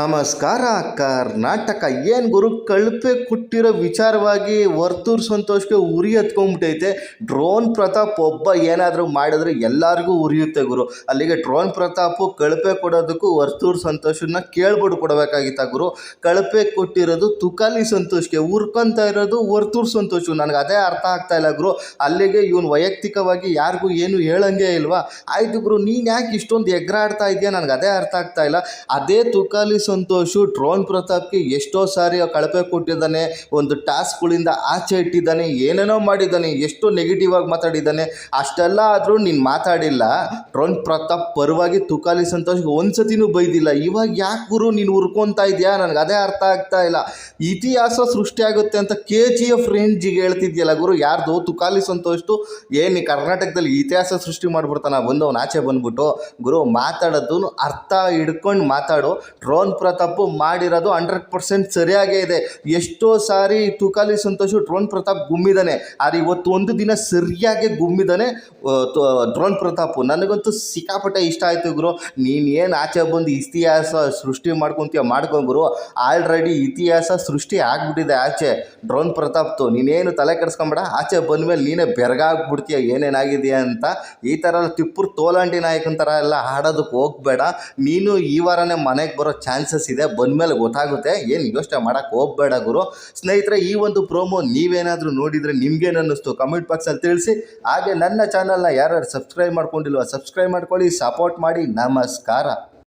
ನಮಸ್ಕಾರ, ಕರ್ನಾಟಕ. ಏನು ಗುರು, ಕಳಪೆ ಕೊಟ್ಟಿರೋ ವಿಚಾರವಾಗಿ ವರ್ತೂರ್ ಸಂತೋಷ್ಗೆ ಉರಿ ಹತ್ಕೊಂಡ್ಬಿಟ್ಟೈತೆ ಡ್ರೋನ್ ಪ್ರತಾಪ್ ಒಬ್ಬ ಏನಾದರೂ ಮಾಡಿದ್ರೆ ಎಲ್ಲರಿಗೂ ಉರಿಯುತ್ತೆ ಗುರು. ಅಲ್ಲಿಗೆ ಡ್ರೋನ್ ಪ್ರತಾಪು ಕಳಪೆ ಕೊಡೋದಕ್ಕೂ ವರ್ತೂರ್ ಸಂತೋಷನ ಕೇಳ್ಬಿಟ್ಟು ಕೊಡಬೇಕಾಗಿತ್ತ ಗುರು. ಕಳಪೆ ಕೊಟ್ಟಿರೋದು ತುಕಾಲಿ ಸಂತೋಷ್ಗೆ, ಉರ್ಕೊಂತ ಇರೋದು ವರ್ತೂರ್ ಸಂತೋಷ ನನಗೆ ಅದೇ ಅರ್ಥ ಆಗ್ತಾ ಇಲ್ಲ ಗುರು. ಅಲ್ಲಿಗೆ ಇವನು ವೈಯಕ್ತಿಕವಾಗಿ ಯಾರಿಗೂ ಏನು ಹೇಳಂಗೆ ಇಲ್ವಾ? ಆಯ್ತು ಗುರು, ನೀನು ಯಾಕೆ ಇಷ್ಟೊಂದು ಎಗ್ರಾಡ್ತಾ ಇದೆಯಾ? ನನಗೆ ಅದೇ ಅರ್ಥ ಆಗ್ತಾ ಇಲ್ಲ. ಅದೇ ತುಕಾಲಿ ಸಂತೋಷು, ಡ್ರೋನ್ ಪ್ರತಾಪ್ಗೆ ಎಷ್ಟೋ ಸಾರಿ ಕಳಪೆ ಕೊಟ್ಟಿದ್ದಾನೆ, ಒಂದು ಟಾಸ್ಕ್ಗಳಿಂದ ಆಚೆ ಇಟ್ಟಿದ್ದಾನೆ, ಏನೇನೋ ಮಾಡಿದ್ದಾನೆ, ಎಷ್ಟೋ ನೆಗೆಟಿವ್ ಆಗಿ ಮಾತಾಡಿದ್ದಾನೆ, ಅಷ್ಟೆಲ್ಲ ಆದರೂ ನೀನು ಮಾತಾಡಿಲ್ಲ. ಡ್ರೋನ್ ಪ್ರತಾಪ್ ಪರವಾಗಿ ತುಕಾಲಿ ಸಂತೋಷ್ಗೆ ಒಂದ್ಸತಿನೂ ಬೈದಿಲ್ಲ. ಇವಾಗ ಯಾಕೆ ಗುರು ನೀನು ಹುರ್ಕೊತಾ ಇದೆಯಾ? ನನಗೆ ಅದೇ ಅರ್ಥ ಆಗ್ತಾ ಇಲ್ಲ. ಇತಿಹಾಸ ಸೃಷ್ಟಿಯಾಗುತ್ತೆ ಅಂತ ಕೆ ಜಿ ಎಫ್ ರೇಂಜಿಗೆ ಹೇಳ್ತಿದ್ಯಲ್ಲ ಗುರು, ಯಾರ್ದು? ತುಕಾಲಿ ಸಂತೋಷ್ದು ಏನು ಕರ್ನಾಟಕದಲ್ಲಿ ಇತಿಹಾಸ ಸೃಷ್ಟಿ ಮಾಡಿಬಿಡ್ತಾನ, ಬಂದು ಅವನು ಆಚೆ ಬಂದ್ಬಿಟ್ಟು. ಗುರು ಮಾತಾಡೋದು ಅರ್ಥ ಹಿಡ್ಕೊಂಡು ಮಾತಾಡು. ಡ್ರೋನ್ ಪ್ರತಾಪ್ ಮಾಡಿರೋದು ಹಂಡ್ರೆಡ್ ಪರ್ಸೆಂಟ್ ಸರಿಯಾಗೇ ಇದೆ. ಎಷ್ಟೋ ಸಾರಿ ತುಕಾಲಿ ಸಂತೋಷ್ ಡ್ರೋನ್ ಪ್ರತಾಪ್ ಗುಮ್ಮಿದಾನೆ. ಆದರೆ ಇವತ್ತು ಒಂದು ದಿನ ಸರಿಯಾಗಿ ಗುಮ್ಮಿದಾನೆ ಡ್ರೋನ್ ಪ್ರತಾಪ್. ನನಗಂತೂ ಸಿಕ್ಕಾಪಟ್ಟೆ ಇಷ್ಟ ಆಯಿತು ಗುರು. ನೀನು ಏನು ಆಚೆ ಬಂದು ಇತಿಹಾಸ ಸೃಷ್ಟಿ ಮಾಡ್ಕೊತೀಯ ಮಾಡ್ಕೊಂಬರು ಆಲ್ರೆಡಿ ಇತಿಹಾಸ ಸೃಷ್ಟಿ ಆಗಿಬಿಟ್ಟಿದೆ ಆಚೆ. ಡ್ರೋನ್ ಪ್ರತಾಪ್ತು ನೀನೇನು ತಲೆ ಕೆಡಿಸ್ಕೊಂಬೇಡ. ಆಚೆ ಬಂದಮೇಲೆ ನೀನೇ ಬೆರಗಾಗ್ಬಿಡ್ತೀಯ, ಏನೇನಾಗಿದೆಯಾ ಅಂತ. ಈ ಥರ ತಿಪ್ಪುರ್ ತೋಲಾಂಡಿ ನಾಯಕನ ಥರ ಎಲ್ಲ ಆಡೋದಕ್ಕೆ ಹೋಗಬೇಡ. ನೀನು ಈ ವಾರನೇ ಮನೆಗೆ ಬರೋ ಚಾನ್ಸಸ್ ಇದೆ ಬಂದಮೇಲೆ ಗೊತ್ತಾಗುತ್ತೆ. ಏನು ಯೋಚನೆ ಮಾಡೋಕ್ಕೆ ಹೋಗಬೇಡ ಗುರು. ಸ್ನೇಹಿತರೆ, ಈ ಒಂದು ಪ್ರೋಮೋ ನೀವೇನಾದರೂ ನೋಡಿದರೆ ನಿಮ್ಗೇನು ಅನ್ನಿಸ್ತು? ಕಮೆಂಟ್ ಬಾಕ್ಸಲ್ಲಿ ತಿಳಿಸಿ. ಹಾಗೆ ನನ್ನ ಚಾನಲ್ನ ಯಾರ್ಯಾರು ಸಬ್ಸ್ಕ್ರೈಬ್ ಮಾಡ್ಕೊಂಡಿಲ್ವ ಸಬ್ಸ್ಕ್ರೈಬ್ ಮಾಡ್ಕೊಳ್ಳಿ ಸಪೋರ್ಟ್ ಮಾಡಿ. ನಮಸ್ಕಾರ.